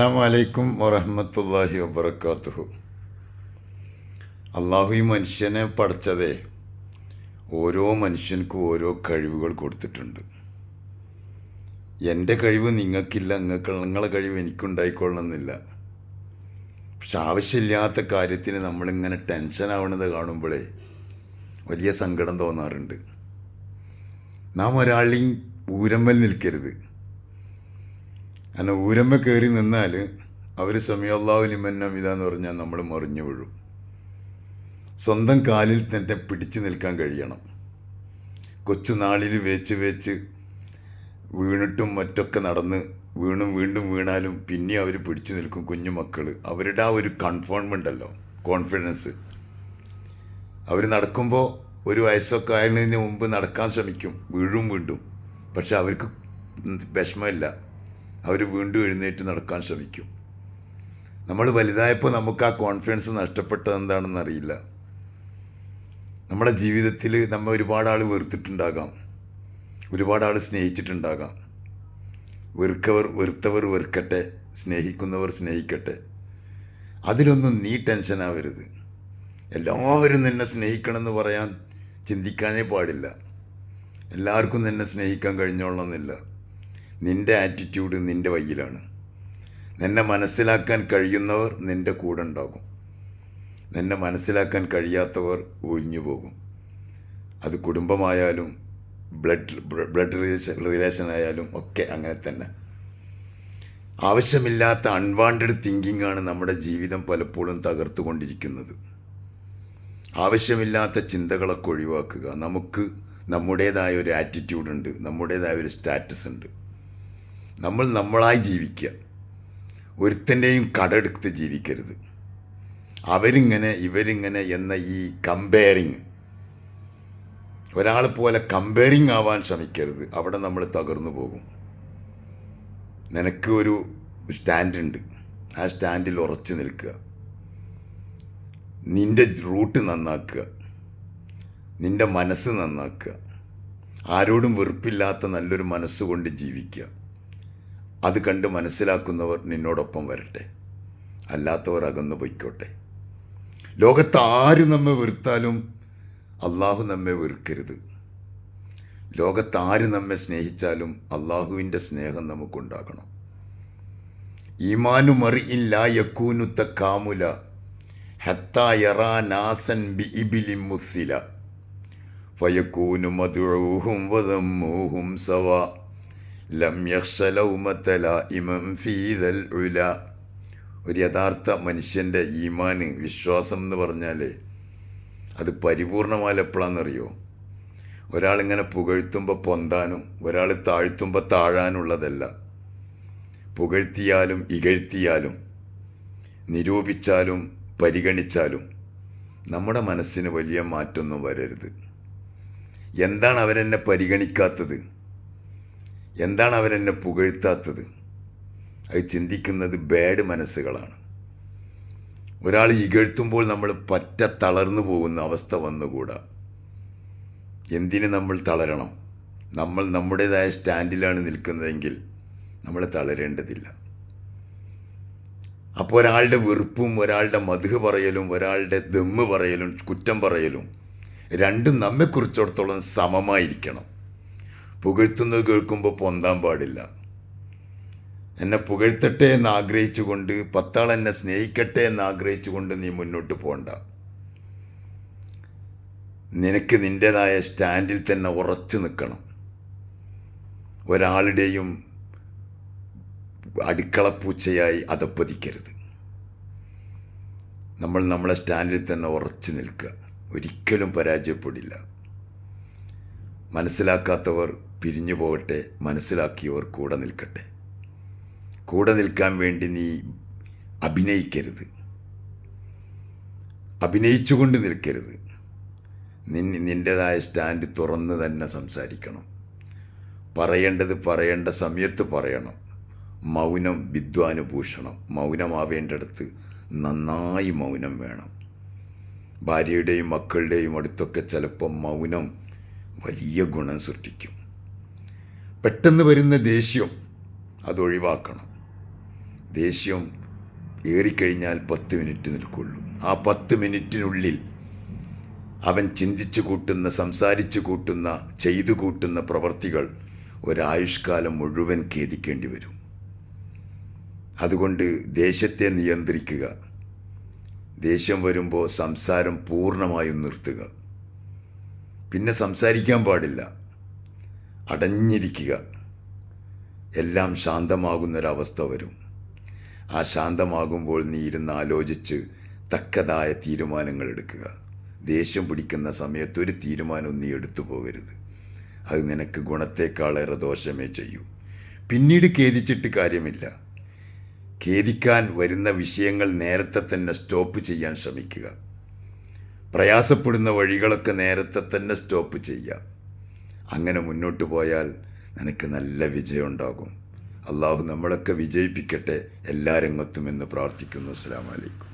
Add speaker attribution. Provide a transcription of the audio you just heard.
Speaker 1: അസ്സാമലൈക്കും വറഹമത്തല്ലാഹി വബർക്കാത്തുഹു അള്ളാഹു ഈ മനുഷ്യനെ പഠിച്ചതേ ഓരോ മനുഷ്യൻക്കും ഓരോ കഴിവുകൾ കൊടുത്തിട്ടുണ്ട്. എന്റെ കഴിവ് നിങ്ങൾക്കില്ല നിങ്ങൾക്ക് നിങ്ങളെ കഴിവ് എനിക്കുണ്ടായിക്കൊള്ളണമെന്നില്ല. പക്ഷെ ആവശ്യമില്ലാത്ത കാര്യത്തിന് നമ്മളിങ്ങനെ ടെൻഷൻ ആവണത് കാണുമ്പോഴേ വലിയ സങ്കടം തോന്നാറുണ്ട്. നാം ഒരാളെയും ഊരമ്മൽ നിൽക്കരുത്. അങ്ങനെ ഊരമ്മ കയറി നിന്നാൽ അവർ സമയല്ലാഹു ലിമന്ന ഇതാന്ന് പറഞ്ഞാൽ നമ്മൾ മറിഞ്ഞു വീഴും. സ്വന്തം കാലിൽ തന്നെ പിടിച്ചു നിൽക്കാൻ കഴിയണം. കൊച്ചു നാളിൽ വേച്ച് വേച്ച് വീണിട്ടും മറ്റൊക്കെ നടന്ന് വീണും വീണ്ടും വീണാലും പിന്നെ അവർ പിടിച്ചു നിൽക്കും കുഞ്ഞു മക്കൾ അവരുടെ ആ ഒരു കൺഫോൺമെന്റ് അല്ലോ കോൺഫിഡൻസ് അവർ നടക്കുമ്പോൾ ഒരു വയസ്സൊക്കെ ആയതിന് മുമ്പ് നടക്കാൻ ശ്രമിക്കും വീഴും വീണ്ടും. പക്ഷെ അവർക്ക് വിഷമമില്ല. അവർ വീണ്ടും എഴുന്നേറ്റ് നടക്കാൻ ശ്രമിക്കും. നമ്മൾ വലുതായപ്പോൾ നമുക്ക് ആ കോൺഫിഡൻസ് നഷ്ടപ്പെട്ടത് എന്താണെന്ന് അറിയില്ല. നമ്മുടെ ജീവിതത്തിൽ നമ്മൾ ഒരുപാട് ആൾ വെറുത്തിട്ടുണ്ടാകാം. ഒരുപാട് ആൾ സ്നേഹിച്ചിട്ടുണ്ടാകാം. വെറുക്കവർ വെറുത്തവർ വെറുക്കട്ടെ സ്നേഹിക്കുന്നവർ സ്നേഹിക്കട്ടെ. അതിലൊന്നും നീ ടെൻഷൻ ആവരുത്. എല്ലാവരും നിന്നെ സ്നേഹിക്കണമെന്ന് പറയാൻ ചിന്തിക്കാനേ പാടില്ല. എല്ലാവർക്കും നിന്നെ സ്നേഹിക്കാൻ കഴിഞ്ഞോളണമെന്നില്ല. നിന്റെ ആറ്റിറ്റ്യൂഡ് നിന്റെ വയ്യിലാണ്. നിന്നെ മനസ്സിലാക്കാൻ കഴിയുന്നവർ നിന്റെ കൂടെ ഉണ്ടാകും നിന്നെ മനസ്സിലാക്കാൻ കഴിയാത്തവർ ഒഴിഞ്ഞു പോകും. അത് കുടുംബമായാലും ബ്ലഡ് ബ്ലഡ് റിലേഷൻ റിലേഷൻ ആയാലും ഒക്കെ അങ്ങനെ തന്നെ. ആവശ്യമില്ലാത്ത അൺവാണ്ടഡ് തിങ്കിങ് ആണ് നമ്മുടെ ജീവിതം പലപ്പോഴും തകർത്തുകൊണ്ടിരിക്കുന്നത്. ആവശ്യമില്ലാത്ത ചിന്തകളൊക്കെ ഒഴിവാക്കുക. നമുക്ക് നമ്മുടേതായ ഒരു ആറ്റിറ്റ്യൂഡ് ഉണ്ട് നമ്മുടേതായ ഒരു സ്റ്റാറ്റസ് ഉണ്ട്. നമ്മൾ നമ്മളായി ജീവിക്കുക. ഒരുത്തന്റെയും കടമെടുത്ത് ജീവിക്കരുത്. അവരിങ്ങനെ ഇവരിങ്ങനെ എന്ന ഈ കമ്പയറിങ് ഒരാളെ പോലെ കമ്പയറിങ് ആവാൻ ശ്രമിക്കരുത്. അവിടെ നമ്മൾ തകർന്നു പോകും. നിനക്ക് ഒരു സ്റ്റാൻഡുണ്ട് ആ സ്റ്റാൻഡിൽ ഉറച്ചു നിൽക്കുക. നിന്റെ റൂട്ട് നന്നാക്കുക. നിന്റെ മനസ്സ് നന്നാക്കുക. ആരോടും വെറുപ്പില്ലാത്ത നല്ലൊരു മനസ്സുകൊണ്ട് ജീവിക്കുക. അത് കണ്ട് മനസ്സിലാക്കുന്നവർ നിന്നോടൊപ്പം വരട്ടെ. അല്ലാത്തവർ അകന്നു പൊയ്ക്കോട്ടെ. ലോകത്ത് ആര് നമ്മെ വെറുത്താലും അള്ളാഹു നമ്മെ വെറുക്കരുത്. ലോകത്ത് ആര് നമ്മെ സ്നേഹിച്ചാലും അള്ളാഹുവിന്റെ സ്നേഹം നമുക്കുണ്ടാകണം. ഈമാനു മറി ഇല്ല യക്കൂനുത്ത കാമുല ഹത്തായറാനാസൻ ബി ഇബിലി മുസില സവാ. ലം യക്ഷലൗമത്തല ഇമം ഫീതൽ ഉല. ഒരു യഥാർത്ഥ മനുഷ്യന്റെ ഈമാന് വിശ്വാസം എന്ന് പറഞ്ഞാൽ അത് പരിപൂർണമായ എപ്പോഴാണെന്നറിയോ ഒരാളിങ്ങനെ പുകഴ്ത്തുമ്പോൾ പൊന്താനും ഒരാൾ താഴ്ത്തുമ്പോൾ താഴാനുള്ളതല്ല. പുകഴ്ത്തിയാലും ഇകഴ്ത്തിയാലും നിരൂപിച്ചാലും പരിഗണിച്ചാലും നമ്മുടെ മനസ്സിന് വലിയ മാറ്റമൊന്നും വരരുത്. എന്താണ് അവരെന്നെ പരിഗണിക്കാത്തത്? എന്താണ് അവരെന്നെ പുകഴ്ത്താത്തത്? അത് ചിന്തിക്കുന്നത് ബാഡ് മനസ്സുകളാണ്. ഒരാൾ ഇകഴ്ത്തുമ്പോൾ നമ്മൾ പറ്റ തളർന്നു പോകുന്ന അവസ്ഥ വന്നുകൂടാ. എന്തിന് നമ്മൾ തളരണം? നമ്മൾ നമ്മുടേതായ സ്റ്റാൻഡിലാണ് നിൽക്കുന്നതെങ്കിൽ നമ്മൾ തളരേണ്ടതില്ല. അപ്പോൾ ഒരാളുടെ വെറുപ്പും ഒരാളുടെ മധു പറയലും ഒരാളുടെ ദമ്മ് പറയലും കുറ്റം പറയലും രണ്ടും നമ്മെക്കുറിച്ചിടത്തോളം സമമായിരിക്കണം. പുകഴ്ത്തുന്നത് കേൾക്കുമ്പോൾ പൊന്താൻ പാടില്ല. എന്നെ പുകഴ്ത്തട്ടെ എന്ന് ആഗ്രഹിച്ചുകൊണ്ട് പത്താൾ എന്നെ സ്നേഹിക്കട്ടെ എന്ന് ആഗ്രഹിച്ചുകൊണ്ട് നീ മുന്നോട്ട് പോകണ്ട നിനക്ക് നിന്റെതായ സ്റ്റാൻഡിൽ തന്നെ ഉറച്ചു നിൽക്കണം. ഒരാളുടെയും അടുക്കളപ്പൂച്ചയായി അതപ്പതിക്കരുത്. നമ്മൾ നമ്മളെ സ്റ്റാൻഡിൽ തന്നെ ഉറച്ചു നിൽക്കുക. ഒരിക്കലും പരാജയപ്പെടില്ല. മനസ്സിലാക്കാത്തവർ പിരിഞ്ഞു പോകട്ടെ മനസ്സിലാക്കിയവർ കൂടെ നിൽക്കട്ടെ. കൂടെ നിൽക്കാൻ വേണ്ടി നീ അഭിനയിക്കരുത്. അഭിനയിച്ചുകൊണ്ട് നിൽക്കരുത്. നിൻ നിന്റെതായ സ്റ്റാൻഡ് തുറന്ന് തന്നെ സംസാരിക്കണം. പറയേണ്ടത് പറയേണ്ട സമയത്ത് പറയണം. മൗനം വിദ്വാനുഭൂഷണം. മൗനമാവേണ്ടടുത്ത് നന്നായി മൗനം വേണം. ഭാര്യയുടെയും മക്കളുടെയും അടുത്തൊക്കെ ചിലപ്പം മൗനം വലിയ ഗുണം സൃഷ്ടിക്കും. പെട്ടെന്ന് വരുന്ന ദേഷ്യം അതൊഴിവാക്കണം ദേഷ്യം ഏറിക്കഴിഞ്ഞാൽ പത്ത് മിനിറ്റ് നിൽക്കുള്ളൂ. ആ പത്ത് മിനിറ്റിനുള്ളിൽ അവൻ ചിന്തിച്ചു കൂട്ടുന്ന സംസാരിച്ചു കൂട്ടുന്ന ചെയ്തു കൂട്ടുന്ന പ്രവർത്തികൾ ഒരായുഷ്കാലം മുഴുവൻ ഖേദിക്കേണ്ടി വരും. അതുകൊണ്ട് ദേഷ്യത്തെ നിയന്ത്രിക്കുക. ദേഷ്യം വരുമ്പോൾ സംസാരം പൂർണമായും നിർത്തുക. പിന്നെ സംസാരിക്കാൻ പാടില്ല. അടഞ്ഞിരിക്കുക. എല്ലാം ശാന്തമാകുന്നൊരവസ്ഥ വരും. ആ ശാന്തമാകുമ്പോൾ നീ ഇരുന്ന് ആലോചിച്ച് തക്കതായ തീരുമാനങ്ങൾ എടുക്കുക. ദേഷ്യം പിടിക്കുന്ന സമയത്ത് ഒരു തീരുമാനം നീ എടുത്തു പോകരുത്. അത് നിനക്ക് ഗുണത്തേക്കാളേറെ ദോഷമേ ചെയ്യൂ. പിന്നീട് ഖേദിച്ചിട്ട് കാര്യമില്ല. ഖേദിക്കാൻ വരുന്ന വിഷയങ്ങൾ നേരത്തെ തന്നെ സ്റ്റോപ്പ് ചെയ്യാൻ ശ്രമിക്കുക. പ്രയാസപ്പെടുന്ന വഴികളൊക്കെ നേരത്തെ തന്നെ സ്റ്റോപ്പ് ചെയ്യുക. അങ്ങനെ മുന്നോട്ട് പോയാൽ നിനക്ക് നല്ല വിജയം ഉണ്ടാകും. അള്ളാഹു നമ്മളൊക്കെ വിജയിപ്പിക്കട്ടെ എല്ലാ രംഗത്തും എന്ന് പ്രാർത്ഥിക്കുന്നു. അസ്സാം വലൈക്കും